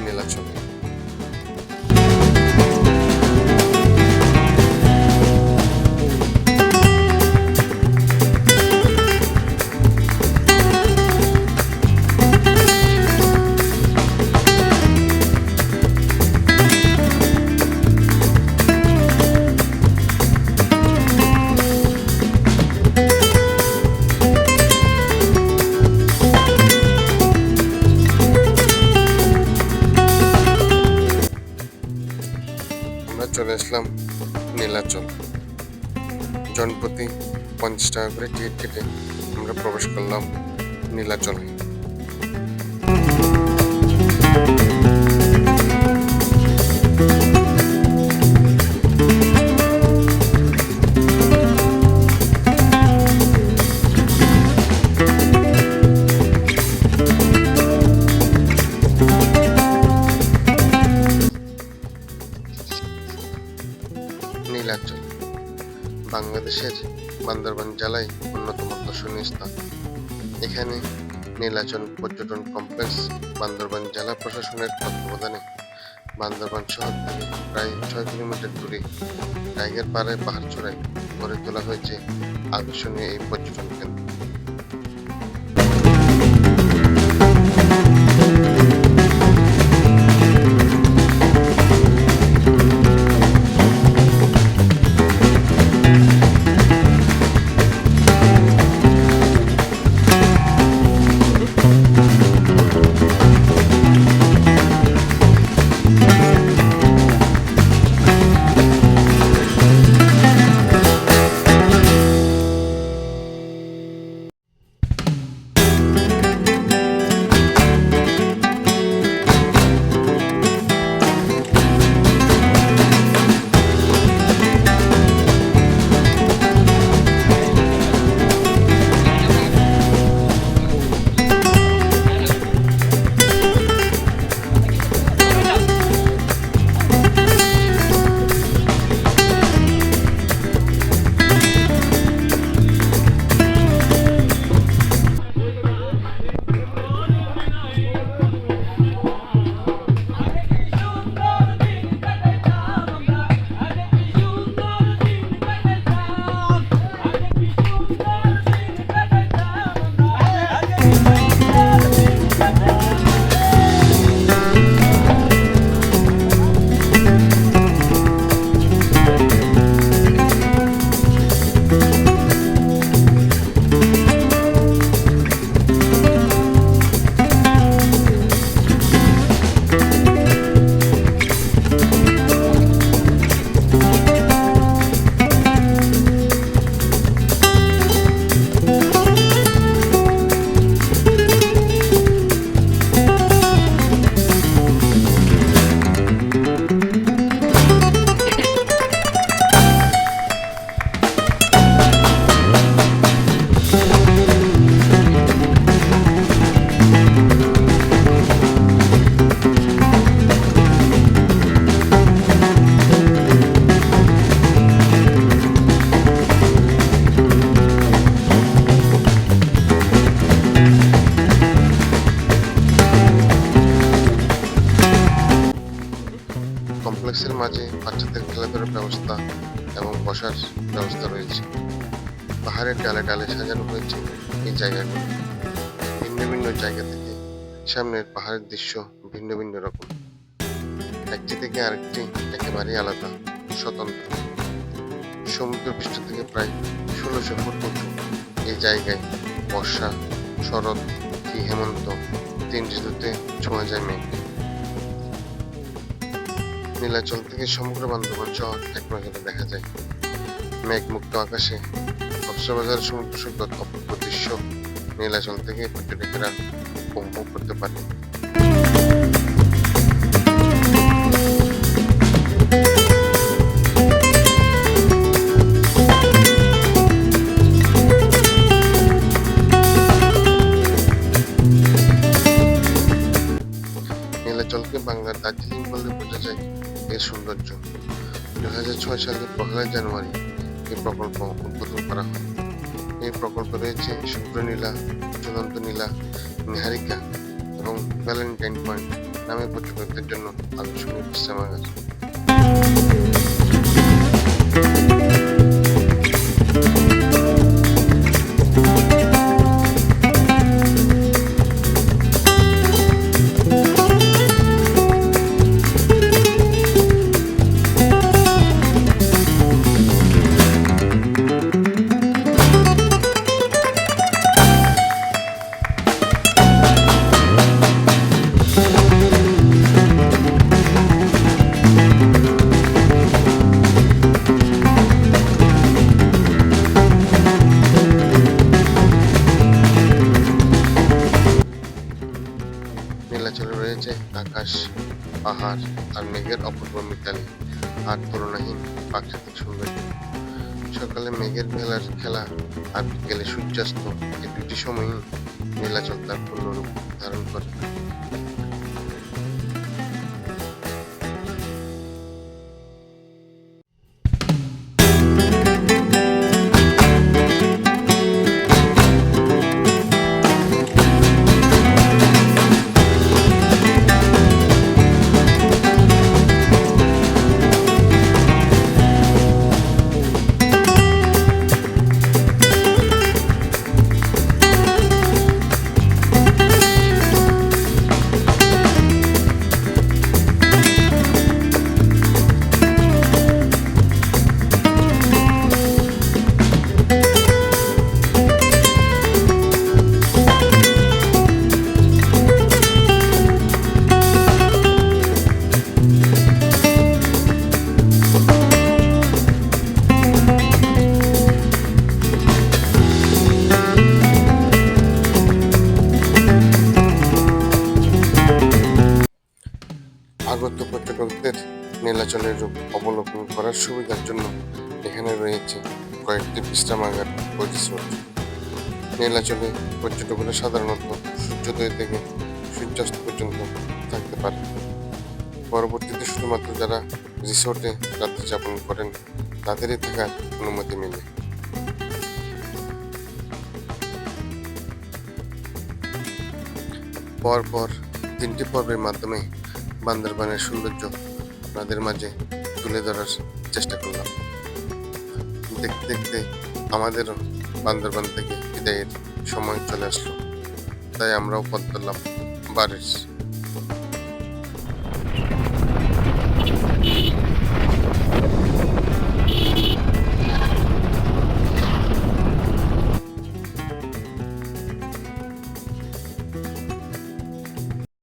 নীলাচলে চলে আসলাম নীলাচল। জনপ্রতি পঞ্চাশ টাকা করে টিকিট কেটে আমরা প্রবেশ করলাম নীলাচলে। নীলাচল বাংলাদেশের বান্দরবান জেলায় অন্যতম দর্শনীয় স্থান। এখানে নীলাচল পর্যটন কমপ্লেক্স, বান্দরবান জেলা প্রশাসনের তত্ত্বাবধানে বান্দরবান শহর থেকে প্রায় ছয় কিলোমিটার দূরে টাইগার পাড়ায় পাহাড় চূড়ায় গড়ে তোলা হয়েছে আকর্ষণীয় এই পর্যটন কেন্দ্র। বসার ব্যবস্থা রয়েছে। পাহাড়ের ডালে ডালে সাজানো হয়েছে এই জায়গাগুলো। ভিন্ন ভিন্ন জায়গা থেকে সামনের পাহাড়ের দৃশ্য ভিন্ন ভিন্ন রকম। একটি থেকে আরেকটি একেবারেই আলাদা, স্বতন্ত্র। সমুদ্র পৃষ্ঠ থেকে প্রায় ষোলোশো ফুট উঁচু। এই জায়গায় বর্ষা, শরৎ, কি হেমন্ত তিন ঋতুতে ছোঁয়া যায় মেঘ। নীলাচল থেকে সমগ্র বান্দরবান শহর এক দেখা যায়। মেঘমুক্ত আকাশে। কক্সবাজার সমুদ্র সৈকত অপূর্ব দৃশ্য। নীলাচল থেকে পর্যটকেরা উপভোগ করতে পারে। নীলাচলকে বাংলার দার্জিলিং বলে বোঝা যায় এর সৌন্দর্য। দু হাজার ছয় সালের পহেলা জানুয়ারি এই প্রকল্প উদ্বোধন করা হয়। এই প্রকল্পে রয়েছে শুভ্র নীলা ঝুলন্ত নীলা নিহারিকা এবং ভ্যালেন্টাইন পয়েন্ট নামে পর্যটকদের জন্য বিশ্রামাগার রয়েছে আকাশ পাহাড় আর মেঘের অপূর্ব মিতালি আর তুলনাহীন প্রাকৃতিক সৌন্দর্য। সকালে মেঘের ভেলার খেলা আর বিকেলে সূর্যাস্ত এই দুটি সময়ই নীলাচল তার পূর্ণরূপ ধারণ করে। পর্যটকদের নীলাচলের রূপ অবলোকন করার সুবিধার জন্য এখানে রয়েছে কয়েকটি বিশ্রামাগার ও রিসোর্ট নীলাচলে পর্যটকরা সাধারণত সূর্যোদয় থেকে সূর্যাস্ত পর্যন্ত থাকতে পারে পরবর্তীতে শুধুমাত্র যারা রিসোর্টে রাত্রি যাপন করেন, তাদেরই থাকার অনুমতি মেলে। পরপর তিনটি পর্বের মাধ্যমে বান্দরবানের সৌন্দর্য আপনাদের মাঝে তুলে ধরার চেষ্টা করলাম। দেখতে দেখতে আমাদেরও বান্দরবান থেকে বিদায়ের সময় চলে আসলো। তাই আমরাও পথ ধরলাম বাড়ির